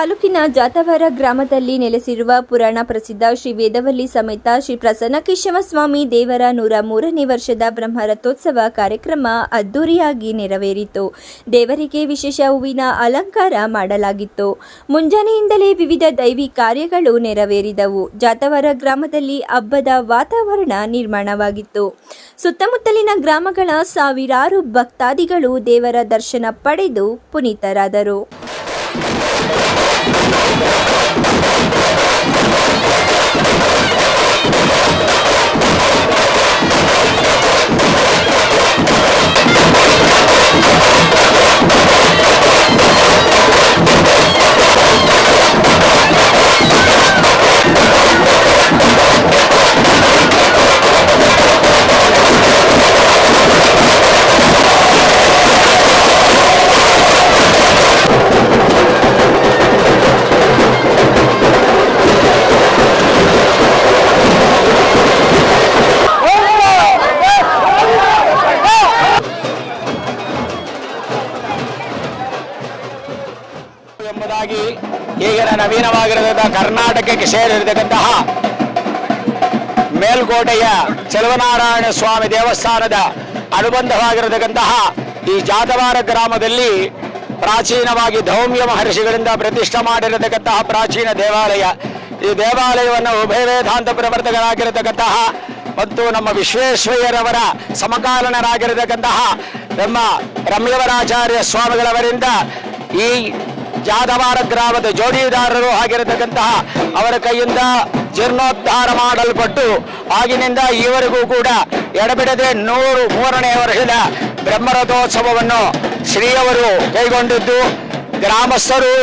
ತಾಲೂಕಿನ ಜಾತವಾರ ಗ್ರಾಮದಲ್ಲಿ ನೆಲೆಸಿರುವ ಪುರಾಣ ಪ್ರಸಿದ್ಧ ಶ್ರೀ ವೇದವಲ್ಲಿ ಸಮೇತ ಶ್ರೀ ಪ್ರಸನ್ನಕೇಶವ ಸ್ವಾಮಿ ದೇವರ ನೂರ ಮೂರನೇ ವರ್ಷದ ಬ್ರಹ್ಮ ರಥೋತ್ಸವ ಕಾರ್ಯಕ್ರಮ ಅದ್ದೂರಿಯಾಗಿ ನೆರವೇರಿತು. ದೇವರಿಗೆ ವಿಶೇಷ ಹೂವಿನ ಅಲಂಕಾರ ಮಾಡಲಾಗಿತ್ತು. ಮುಂಜಾನೆಯಿಂದಲೇ ವಿವಿಧ ದೈವಿ ಕಾರ್ಯಗಳು ನೆರವೇರಿದವು. ಜಾತವಾರ ಗ್ರಾಮದಲ್ಲಿ ಹಬ್ಬದ ವಾತಾವರಣ ನಿರ್ಮಾಣವಾಗಿತ್ತು. ಸುತ್ತಮುತ್ತಲಿನ ಗ್ರಾಮಗಳ ಸಾವಿರಾರು ಭಕ್ತಾದಿಗಳು ದೇವರ ದರ್ಶನ ಪಡೆದು ಪುನೀತರಾದರು. Let's go. ಈಗಿನ ನವೀನವಾಗಿರತಕ್ಕಂಥ ಕರ್ನಾಟಕಕ್ಕೆ ಸೇರಿರತಕ್ಕಂತಹ ಮೇಲ್ಕೋಟೆಯ ಚೆಲುವನಾರಾಯಣ ಸ್ವಾಮಿ ದೇವಸ್ಥಾನದ ಅನುಬಂಧವಾಗಿರತಕ್ಕಂತಹ ಈ ಜಾತವಾರ ಗ್ರಾಮದಲ್ಲಿ ಪ್ರಾಚೀನವಾಗಿ ಧೌಮ್ಯ ಮಹರ್ಷಿಗಳಿಂದ ಪ್ರತಿಷ್ಠೆ ಮಾಡಿರತಕ್ಕಂತಹ ಪ್ರಾಚೀನ ದೇವಾಲಯ. ಈ ದೇವಾಲಯವನ್ನು ಉಭಯ ವೇದಾಂತ ಪ್ರವರ್ತಕರಾಗಿರತಕ್ಕಂತಹ ಮತ್ತು ನಮ್ಮ ವಿಶ್ವೇಶ್ವರಯ್ಯರವರ ಸಮಕಾಲನರಾಗಿರತಕ್ಕಂತಹ ನಮ್ಮ ರಮ್ಯವರಾಚಾರ್ಯ ಸ್ವಾಮಿಗಳವರಿಂದ ಈ ಜಾದವಾರ ಗ್ರಾಮದ ಜೋಡಿದಾರರು ಆಗಿರತಕ್ಕಂತಹ ಅವರ ಕೈಯಿಂದ ಜೀರ್ಣೋದ್ಧಾರ ಮಾಡಲ್ಪಟ್ಟು ಆಗಿನಿಂದ ಈವರೆಗೂ ಕೂಡ ಎಡಬಿಡದೆ ನೂರು ಮೂರನೇ ವರ್ಷದ ಬ್ರಹ್ಮರಥೋತ್ಸವವನ್ನು ಶ್ರೀಯವರು ಕೈಗೊಂಡಿದ್ದು. ಗ್ರಾಮಸ್ಥರು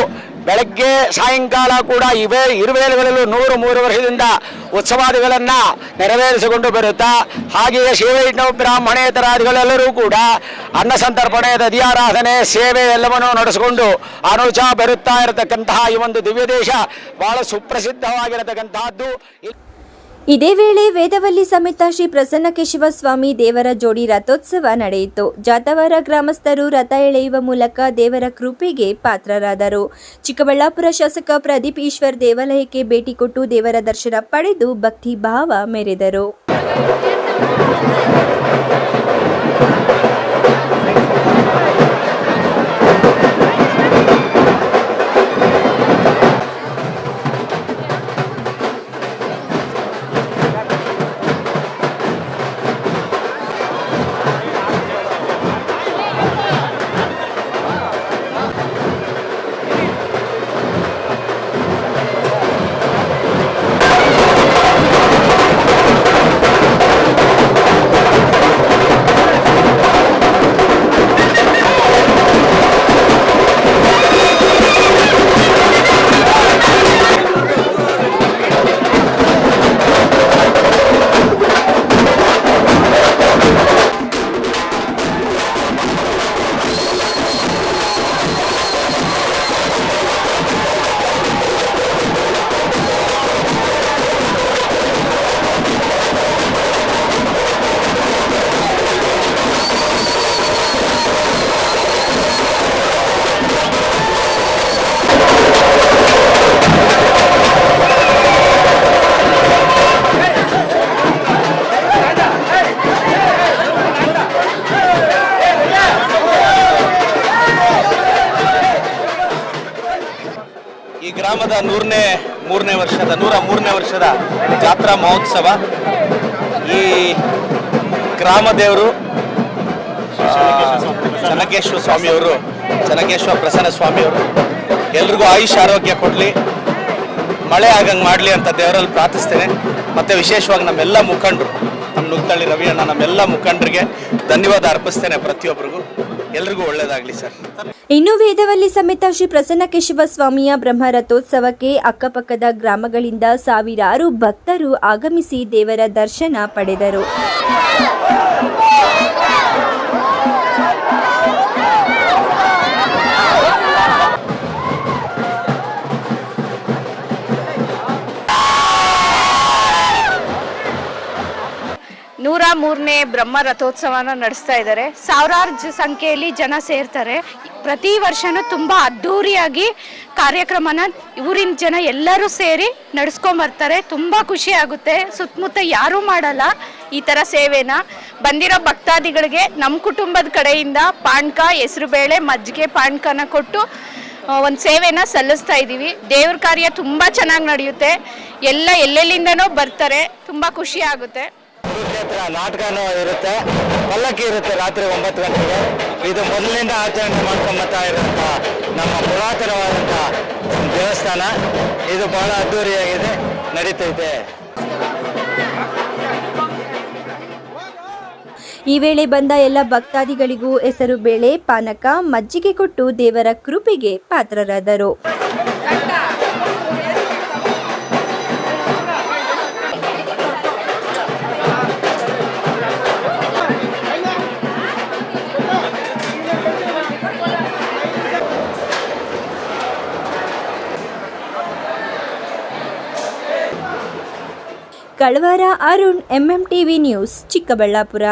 ಬೆಳಗ್ಗೆ ಸಾಯಂಕಾಲ ಕೂಡ ಇವೇ. ಇರುವೇಲೆಗಳಲ್ಲೂ ನೂರು ಮೂರು ವರ್ಷದಿಂದ ಉತ್ಸವಾದಿಗಳನ್ನು ನೆರವೇರಿಸಿಕೊಂಡು ಬರುತ್ತಾ, ಹಾಗೆಯೇ ಶಿವೈಷ್ಣವ ಬ್ರಾಹ್ಮಣೇತರಾದಿಗಳೆಲ್ಲರೂ ಕೂಡ ಅನ್ನ ಸಂತರ್ಪಣೆ ದದಿಯಾರಾಧನೆ ಸೇವೆ ಎಲ್ಲವನ್ನೂ ನಡೆಸಿಕೊಂಡು ಅನುಚ ಬರುತ್ತಾ ಇರತಕ್ಕಂತಹ ಈ ಒಂದು ದಿವ್ಯ ದೇಶ ಬಹಳ ಸುಪ್ರಸಿದ್ಧವಾಗಿರತಕ್ಕಂತಹದ್ದು. ಇದೇ ವೇಳೆ ವೇದವಲ್ಲಿ ಸಮೇತ ಶ್ರೀ ಪ್ರಸನ್ನಕೇಶವ ಸ್ವಾಮಿ ದೇವರ ಜೋಡಿ ರಥೋತ್ಸವ ನಡೆಯಿತು. ಜಾತವಾರ ಗ್ರಾಮಸ್ಥರು ರಥ ಎಳೆಯುವ ಮೂಲಕ ದೇವರ ಕೃಪೆಗೆ ಪಾತ್ರರಾದರು. ಚಿಕ್ಕಬಳ್ಳಾಪುರ ಶಾಸಕ ಪ್ರದೀಪ್ ಈಶ್ವರ್ ದೇವಾಲಯಕ್ಕೆ ಭೇಟಿ ಕೊಟ್ಟು ದೇವರ ದರ್ಶನ ಪಡೆದು ಭಕ್ತಿ ಭಾವ ಮೆರೆದರು. ನೂರನೇ, ಮೂರನೇ ವರ್ಷದ, ನೂರ ಮೂರನೇ ವರ್ಷದ ಜಾತ್ರಾ ಮಹೋತ್ಸವ. ಈ ಗ್ರಾಮದೇವರು ಚನಕೇಶ್ವರ ಸ್ವಾಮಿಯವರು ಚನಕೇಶ್ವರ ಪ್ರಸನ್ನ ಸ್ವಾಮಿಯವರು, ಎಲ್ರಿಗೂ ಆಯುಷ್ ಆರೋಗ್ಯ ಕೊಡಲಿ. ಮಳೆ ಆಗಂಗೆ ಮಾಡಲಿ ಅಂತ ದೇವರಲ್ಲಿ ಪ್ರಾರ್ಥಿಸ್ತೇನೆ. ಮತ್ತು ವಿಶೇಷವಾಗಿ ನಮ್ಮೆಲ್ಲ ಮುಖಂಡರು ನಮ್ಮ ನುಗ್ತಳ್ಳಿ ರವಿ ಅಣ್ಣ ನಮ್ಮೆಲ್ಲ ಮುಖಂಡರಿಗೆ ಧನ್ಯವಾದ ಅರ್ಪಿಸ್ತೇನೆ ಪ್ರತಿಯೊಬ್ಬರಿಗೂ ಎಲ್ರಿಗೂ ಒಳ್ಳೇದಾಗಲಿ ಸರ್. ಇನ್ನು ವೇದವಲ್ಲಿ ಸಮೇತ ಶ್ರೀ ಪ್ರಸನ್ನಕೇಶವ ಸ್ವಾಮಿಯ ಬ್ರಹ್ಮ ರಥೋತ್ಸವಕ್ಕೆ ಅಕ್ಕಪಕ್ಕದ ಗ್ರಾಮಗಳಿಂದ ಸಾವಿರಾರು ಭಕ್ತರು ಆಗಮಿಸಿ ದೇವರ ದರ್ಶನ ಪಡೆದರು. ಮೂರನೇ ಬ್ರಹ್ಮ ರಥೋತ್ಸವನ ನಡೆಸ್ತಾ ಇದ್ದಾರೆ. ಸಾವಿರಾರು ಸಂಖ್ಯೆಯಲ್ಲಿ ಜನ ಸೇರ್ತಾರೆ. ಪ್ರತಿ ವರ್ಷನೂ ತುಂಬ ಅದ್ಧೂರಿಯಾಗಿ ಕಾರ್ಯಕ್ರಮನ ಊರಿನ ಜನ ಎಲ್ಲರೂ ಸೇರಿ ನಡೆಸ್ಕೊಂಬರ್ತಾರೆ ತುಂಬ ಖುಷಿ ಆಗುತ್ತೆ. ಸುತ್ತಮುತ್ತ ಯಾರೂ ಮಾಡಲ್ಲ ಈ ಥರ ಸೇವೆನ. ಬಂದಿರೋ ಭಕ್ತಾದಿಗಳಿಗೆ ನಮ್ಮ ಕುಟುಂಬದ ಕಡೆಯಿಂದ ಪಾಣ್ಕ, ಹೆಸರುಬೇಳೆ, ಮಜ್ಜಿಗೆ ಪಾಣ್ಕನ ಕೊಟ್ಟು ಒಂದು ಸೇವೆನ ಸಲ್ಲಿಸ್ತಾ ಇದ್ದೀವಿ. ದೇವ್ರ ಕಾರ್ಯ ತುಂಬ ಚೆನ್ನಾಗಿ ನಡೆಯುತ್ತೆ. ಎಲ್ಲ ಎಲ್ಲೆಲ್ಲಿಂದನೂ ಬರ್ತಾರೆ. ತುಂಬ ಖುಷಿ ಆಗುತ್ತೆ. ಕುರುಕ್ಷೇತ್ರ ನಾಟಕನೂ ಇರುತ್ತೆ. ಪಲ್ಲಕ್ಕಿ ಇರುತ್ತೆ ರಾತ್ರಿ ಒಂಬತ್ತು ಗಂಟೆಗೆ. ಇದು ಮೊದಲಿನಿಂದ ಆಚರಣೆ ಮಾಡ್ಕೊಂಬತ್ತಾ ಇರುವಂತ ನಮ್ಮ ಪುರಾತನವಾದಂಥ ದೇವಸ್ಥಾನ. ಇದು ಬಹಳ ಅದ್ದೂರಿಯಾಗಿದೆ, ನಡೀತೈತೆ. ಈ ವೇಳೆ ಬಂದ ಎಲ್ಲ ಭಕ್ತಾದಿಗಳಿಗೂ ಹೆಸರು ಬೇಳೆ, ಪಾನಕ, ಮಜ್ಜಿಗೆ ಕೊಟ್ಟು ದೇವರ ಕೃಪೆಗೆ ಪಾತ್ರರಾದರು. Kalavara Arun MM TV news Chikkaballapur.